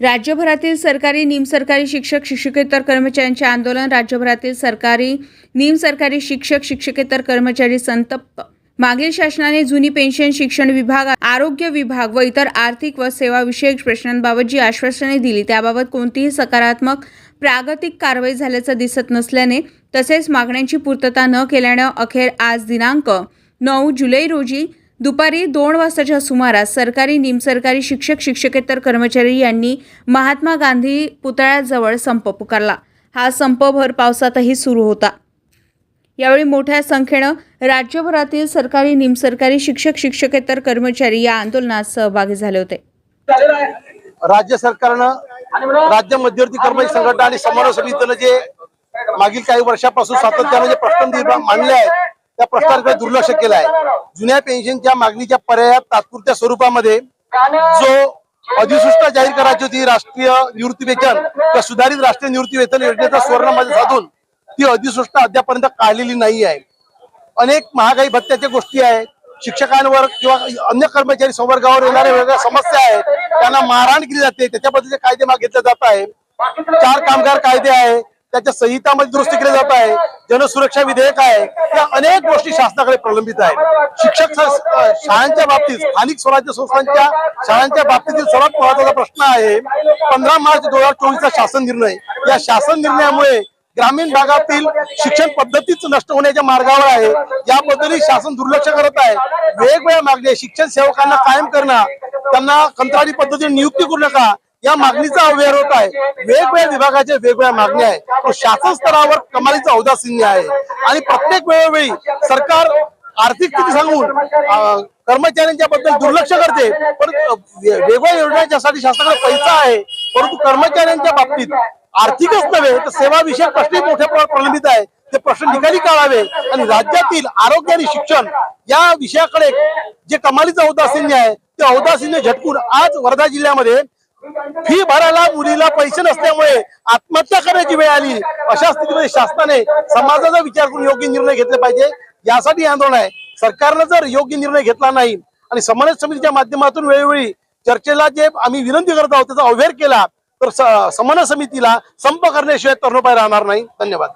राज्यभरातील सरकारी निमसरकारी शिक्षक शिक्षकेतर कर्मचाऱ्यांचे आंदोलन राज्यभरातील सरकारी निमसरकारी शिक्षक शिक्षकेतर कर्मचारी संतप्त. मागील शासनाने जुनी पेन्शन शिक्षण विभाग आरोग्य विभाग व इतर आर्थिक व सेवाविषयक प्रश्नांबाबत जी आश्वासने दिली. त्याबाबत कोणतीही सकारात्मक प्रागतिक कारवाई झाल्याचं दिसत नसल्याने तसेच मागण्यांची पूर्तता न केल्यानं अखेर आज दिनांक नऊ जुलै रोजी दुपारी दोन वाजताच्या सुमारास सरकारी निमसरकारी शिक्षक शिक्षकेतर कर्मचारी यांनी महात्मा गांधी पुतळ्याजवळ संप पुकारला. हा संप भर पावसातही सुरू होता. यावेळी मोठ्या संख्येनं राज्यभरातील सरकारी निमसरकारी शिक्षक शिक्षकेतर कर्मचारी या आंदोलनात सहभागी झाले होते. राज्य सरकारनं राज्य मध्यवर्ती कर्मचारी संघटना आणि समन्वय समितीनं जे मागील काही वर्षापासून सातत्याने जे प्रश्न निर्माण मांडले आहेत त्या प्रश्नांकडे दुर्लक्ष केलं आहे जुन्या पेन्शनच्या मागणीच्या पर्यायात तात्पुरत्या स्वरूपामध्ये जो अधिसूचना जाहीर करायची होती राष्ट्रीय निवृत्ती वेतन किंवा सुधारित राष्ट्रीय निवृत्ती वेतन योजनेचा सुवर्णमध्ये साधून ती अधिसूचना अद्यापर्यंत काढलेली नाही आहे. अनेक महागाई भत्त्याच्या गोष्टी आहेत. शिक्षकांवर किंवा अन्य कर्मचारी संवर्गावर येणाऱ्या वेगळ्या समस्या आहेत. त्यांना मारहाण केली जाते. त्याच्याबद्दलचे कायदे मागे घेतले जात आहे चार कामगार कायदे आहे त्याच्या संहितामध्ये दुरुस्ती केली जात आहे. जनसुरक्षा विधेयक आहे. या अनेक गोष्टी शासनाकडे प्रलंबित आहेत. शिक्षक शाळांच्या बाबतीत स्थानिक स्वराज्य संस्थांच्या शाळांच्या बाबतीतील सर्वात महत्त्वाचा प्रश्न आहे पंधरा मार्च दोन हजार चोवीसचा शासन निर्णय. या शासन निर्णयामुळे ग्रामीण भागातील शिक्षण पद्धतीच नष्ट होण्याच्या मार्गावर आहे. याबद्दलही शासन दुर्लक्ष करत आहे. वेगवेगळ्या मागण्या शिक्षण सेवकांना कायम करणं त्यांना कंत्राटी पद्धतीने नियुक्ती करू नका. या मागणीचा अव्यवहार होत आहे. वेगवेगळ्या विभागाच्या वेगवेगळ्या मागण्या आहेत. तो शासन स्तरावर कमालीचा औदासीन्य आहे. आणि प्रत्येक वेळोवेळी सरकार आर्थिक स्थिती सांगून कर्मचाऱ्यांच्या बद्दल दुर्लक्ष करते. पण वेगवेगळ्या योजनांच्यासाठी शासनाकडे पैसा आहे परंतु कर्मचाऱ्यांच्या बाबतीत आर्थिकच नव्हे तर सेवा विषयक प्रश्नही मोठ्या प्रमाणात प्रलंबित आहे. ते प्रश्न निकाली काढावे आणि राज्यातील आरोग्य आणि शिक्षण या विषयाकडे जे कमालीचं औदासीन्य आहे ते औदासीन्य झटकून आज वर्धा जिल्ह्यामध्ये फी भरायला मुलीला पैसे नसल्यामुळे आत्महत्या करण्याची वेळ आली. अशा स्थितीमध्ये शासनाने समाजाचा विचार करून योग्य निर्णय घेतले पाहिजे. यासाठी आंदोलन आहे. सरकारनं जर योग्य निर्णय घेतला नाही आणि समन्वय समितीच्या माध्यमातून वेळोवेळी चर्चेला जे आम्ही विनंती करत आहोत त्याचा अवेअर केला तर समन्वय समितीला संप करण्याशिवाय तरुणोपाय राहणार नाही. धन्यवाद.